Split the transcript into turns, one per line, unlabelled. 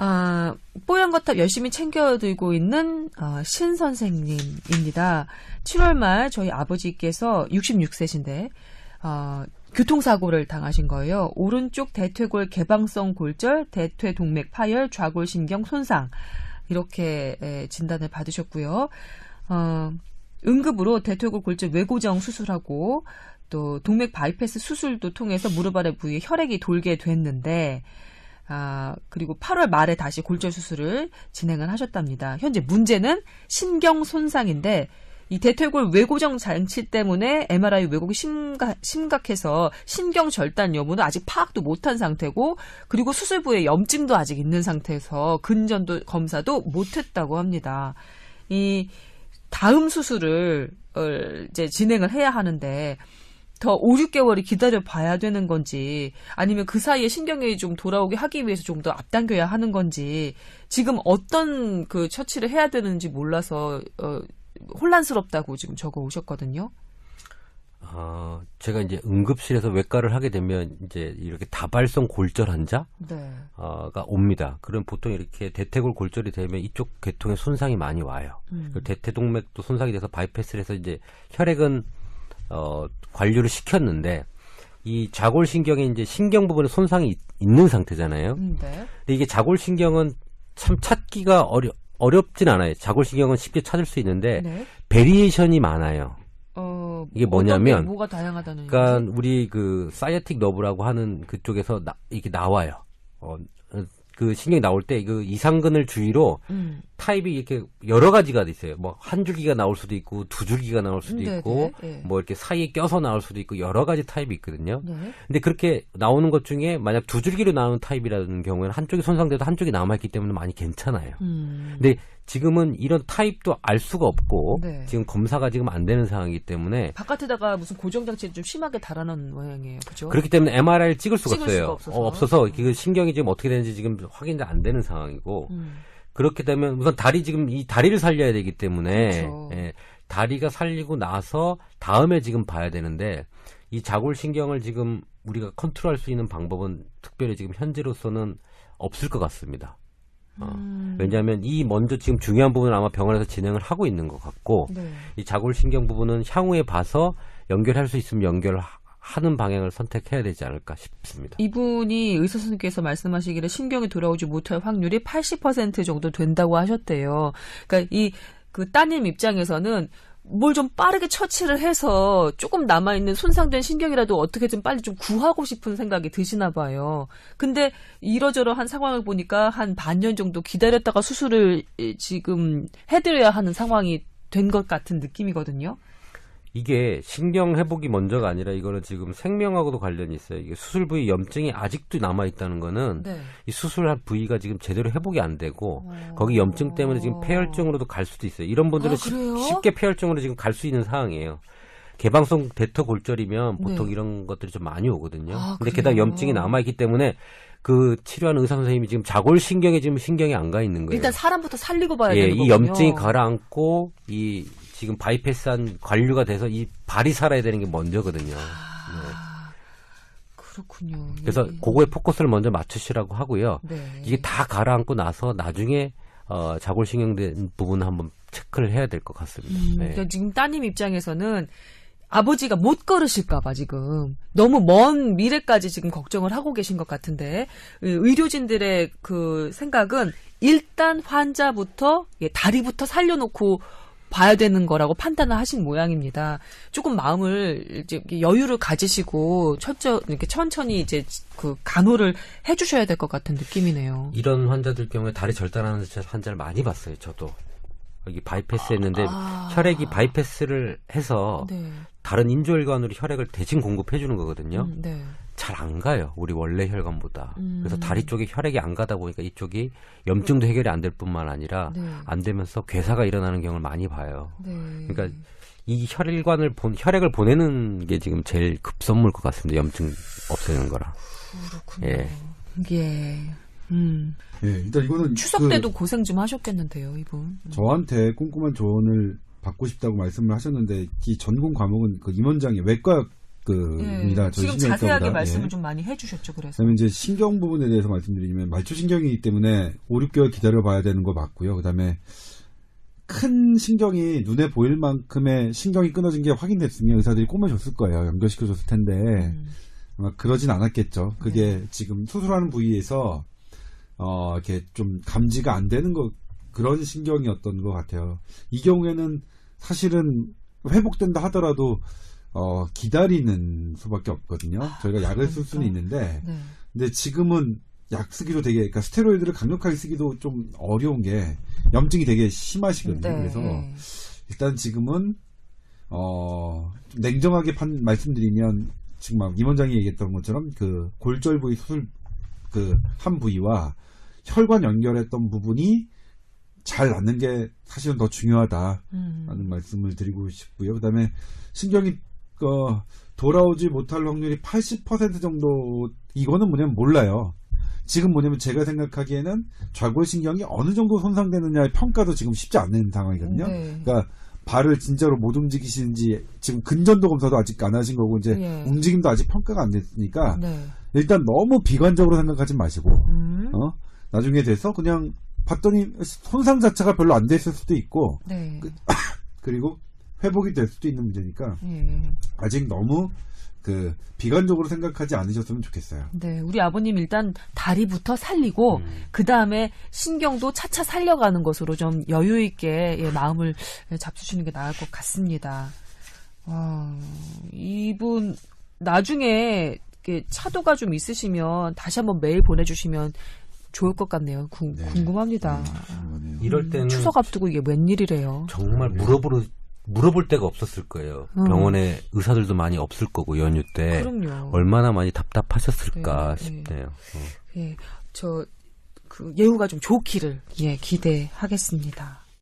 아, 뽀얀 거탑 열심히 챙겨들고 있는 어, 신 선생님입니다. 7월 말 저희 아버지께서 66세신데 어, 교통사고를 당하신 거예요. 오른쪽 대퇴골 개방성 골절, 대퇴 동맥 파열, 좌골 신경 손상 이렇게 에, 진단을 받으셨고요. 어, 응급으로 대퇴골 골절 외고정 수술하고 또 동맥 바이패스 수술도 통해서 무릎 아래 부위에 혈액이 돌게 됐는데 아, 그리고 8월 말에 다시 골절 수술을 진행을 하셨답니다. 현재 문제는 신경 손상인데 이 대퇴골 외고정 장치 때문에 MRI 왜곡이 심각, 심각해서 신경 절단 여부는 아직 파악도 못한 상태고 그리고 수술 부에 염증도 아직 있는 상태에서 근전도 검사도 못했다고 합니다. 이 다음 수술을 어, 이제 진행을 해야 하는데 더 5, 6개월이 기다려 봐야 되는 건지 아니면 그 사이에 신경이 좀 돌아오게 하기 위해서 좀 더 앞당겨야 하는 건지 지금 어떤 그 처치를 해야 되는지 몰라서 어, 혼란스럽다고 지금 적어 오셨거든요.
어, 제가 이제 응급실에서 외과를 하게 되면 이제 이렇게 다발성 골절 환자가
네.
옵니다. 그럼 보통 이렇게 대퇴골 골절이 되면 이쪽 계통에 손상이 많이 와요.
음.
그 대퇴동맥도 손상이 돼서 바이패스를 해서 이제 혈액은 어, 관류를 시켰는데 이 좌골신경에 이제 신경 부분에 손상이 있- 있는 상태잖아요.
음, 네.
근데 이게 좌골신경은 참 찾기가 어려 어렵진 않아요. 좌골신경은 쉽게 찾을 수 있는데
네.
베리에이션이 많아요.
어,
이게 뭐냐면,
게 뭐가 다양하다는
그러니까
얘기지?
우리 그 사이어틱 너브라고 하는 그쪽에서 나, 이렇게 나와요. 어, 어, 그 신경이 나올 때 그 이상근을 주위로
음.
타입이 이렇게 여러 가지가 있어요. 뭐 한 줄기가 나올 수도 있고 두 줄기가 나올 수도
네,
있고
네, 네.
뭐 이렇게 사이에 껴서 나올 수도 있고 여러 가지 타입이 있거든요.
네.
근데 그렇게 나오는 것 중에 만약 두 줄기로 나오는 타입이라는 경우에는 한쪽이 손상돼도 한쪽이 남아있기 때문에 많이 괜찮아요.
음.
근데 지금은 이런 타입도 알 수가 없고
네.
지금 검사가 지금 안 되는 상황이기 때문에
바깥에다가 무슨 고정장치를 좀 심하게 달아놓은 모양이에요. 그죠?
그렇기 때문에 MRI를 찍을 수가
찍을
없어요.
수가 없어서.
어, 없어서 그 신경이 지금 어떻게 되는지 지금 확인이 안 되는 상황이고
음.
그렇게 되면 우선 다리 지금 이 다리를 살려야 되기 때문에
그렇죠.
예, 다리가 살리고 나서 다음에 지금 봐야 되는데 이 자골신경을 지금 우리가 컨트롤할 수 있는 방법은 특별히 지금 현재로서는 없을 것 같습니다. 어,
음.
왜냐하면 이 먼저 지금 중요한 부분을 아마 병원에서 진행을 하고 있는 것 같고
네.
이 자골신경 부분은 향후에 봐서 연결할 수 있으면 연결 하는 방향을 선택해야 되지 않을까 싶습니다.
이분이 의사 선생님께서 말씀하시기를 신경이 돌아오지 못할 확률이 80% 정도 된다고 하셨대요. 그러니까 이 그 따님 입장에서는 뭘좀 빠르게 처치를 해서 조금 남아있는 손상된 신경이라도 어떻게든 빨리 좀 구하고 싶은 생각이 드시나 봐요. 근데 이러저러한 상황을 보니까 한 반년 정도 기다렸다가 수술을 이, 지금 해드려야 하는 상황이 된 것 같은 느낌이거든요.
이게 신경 회복이 먼저가 아니라 이거는 지금 생명하고도 관련이 있어요. 이게 수술 부위 염증이 아직도 남아 있다는 거는
네.
이 수술한 부위가 지금 제대로 회복이 안 되고
어.
거기 염증 때문에 지금 폐혈증으로도 갈 수도 있어요. 이런 분들은
아,
쉽-? 쉽게 폐혈증으로 지금 갈 수 있는 상황이에요. 개방성 대퇴 골절이면 보통
네.
이런 것들이 좀 많이 오거든요.
아,
근데
그래요?
게다가 염증이 남아 있기 때문에 그 치료하는 의사 선생님이 지금 자골신경에 지금 신경이 안 가 있는 거예요.
일단 사람부터 살리고 봐야
예,
되는
이
거군요.
염증이 가라앉고 이 지금 바이패스한 관류가 돼서 이 발이 살아야 되는 게 먼저거든요.
아, 그렇군요.
그래서
예.
그거에 포커스를 먼저 맞추시라고 하고요.
네.
이게 다 가라앉고 나서 나중에 어, 자골신경된 부분을 한번 체크를 해야 될 것 같습니다.
음,
네.
그러니까 지금 따님 입장에서는 아버지가 못 걸으실까봐 지금 너무 먼 미래까지 지금 걱정을 하고 계신 것 같은데 의- 의료진들의 그 생각은 일단 환자부터 예, 다리부터 살려놓고 봐야 되는 거라고 판단을 하신 모양입니다. 조금 마음을 이제 여유를 가지시고 철저 이렇게 천천히 이제 그 간호를 해주셔야 될 것 같은 느낌이네요.
이런 환자들 경우에 다리 절단하는 환자를 많이 봤어요. 저도 여기 바이패스 했는데
아.
혈액이 바이패스를 해서
네.
다른 인조혈관으로 혈액을 대신 공급해 주는 거거든요.
음, 네.
잘 안 가요. 우리 원래 혈관보다.
음.
그래서 다리 쪽에 혈액이 안 가다 보니까 이쪽이 염증도 해결이 안 될 뿐만 아니라
네.
안 되면서 괴사가 일어나는 경우를 많이 봐요.
네.
그러니까 이 혈관을 본 혈액을 보내는 게 지금 제일 급선무일 것 같습니다. 염증 없애는 거라.
그렇군요.
예.
예. 음.
예, 일단 이거는
추석
그
때도 고생 좀 하셨겠는데요, 이분. 음.
저한테 꼼꼼한 조언을 받고 싶다고 말씀을 하셨는데 이 전공 과목은 그 임원장이 외과 그입니다.
예, 지금. 자세하게 말씀을
예.
좀 많이 해주셨죠. 그래서.
그다음에 이제 신경 부분에 대해서 말씀드리면 말초 신경이기 때문에 5, 6개월 기다려 봐야 되는 거 맞고요. 그다음에 큰 신경이 눈에 보일 만큼의 신경이 끊어진 게 확인됐으면 의사들이 꼬매줬을 거예요. 연결시켜줬을 텐데
음.
아마 그러진 않았겠죠. 그게 지금 수술하는 부위에서 어 이렇게 좀 감지가 안 되는 거 그런 신경이었던 것 같아요. 이 경우에는 사실은 회복된다 하더라도 어 기다리는 수밖에 없거든요. 저희가 약을 쓸 수는 있는데
네.
근데 지금은 약 쓰기도 되게 그러니까 스테로이드를 강력하게 쓰기도 좀 어려운 게 염증이 되게 심하시거든요.
네.
그래서 일단 지금은 어, 좀 냉정하게 판, 말씀드리면 지금 막 임원장이 얘기했던 것처럼 그 골절 부위 수술 그 한 부위와 혈관 연결했던 부분이 잘 낫는 게 사실은 더 중요하다라는
음.
말씀을 드리고 싶고요. 그다음에 신경이 어, 돌아오지 못할 확률이 80% 정도 이거는 뭐냐면 몰라요. 지금 뭐냐면 제가 생각하기에는 좌골신경이 어느 정도 손상되느냐의 평가도 지금 쉽지 않은 상황이거든요.
네.
그러니까 발을 진짜로 못 움직이시는지 지금 근전도 검사도 아직 안 하신 거고 이제
예.
움직임도 아직 평가가 안 됐으니까
네.
일단 너무 비관적으로 생각하지 마시고
음.
어 나중에 돼서 그냥 봤더니 손상 자체가 별로 안 됐을 수도 있고
네.
그 리고 회복이 될 수도 있는 문제니까
예.
아직 너무 그 비관적으로 생각하지 않으셨으면 좋겠어요.
네, 우리 아버님 일단 다리부터 살리고
음.
그 다음에 신경도 차차 살려가는 것으로 좀 여유 있게 예, 마음을 잡수시는 게 나을 것 같습니다. 와, 이분 나중에 차도가 좀 있으시면 다시 한번 메일 보내주시면 좋을 것 같네요. 궁,
네.
궁금합니다.
그러네요.
이럴 때는
추석 앞두고 이게 웬일이래요.
정말 물어보러 물어볼 데가 없었을 거예요.
음.
병원에 의사들도 많이 없을 거고 연휴 때
그럼요.
얼마나 많이 답답하셨을까
네, 네.
싶네요. 어.
예, 저, 그, 예후가 좀 좋기를, 예, 기대하겠습니다.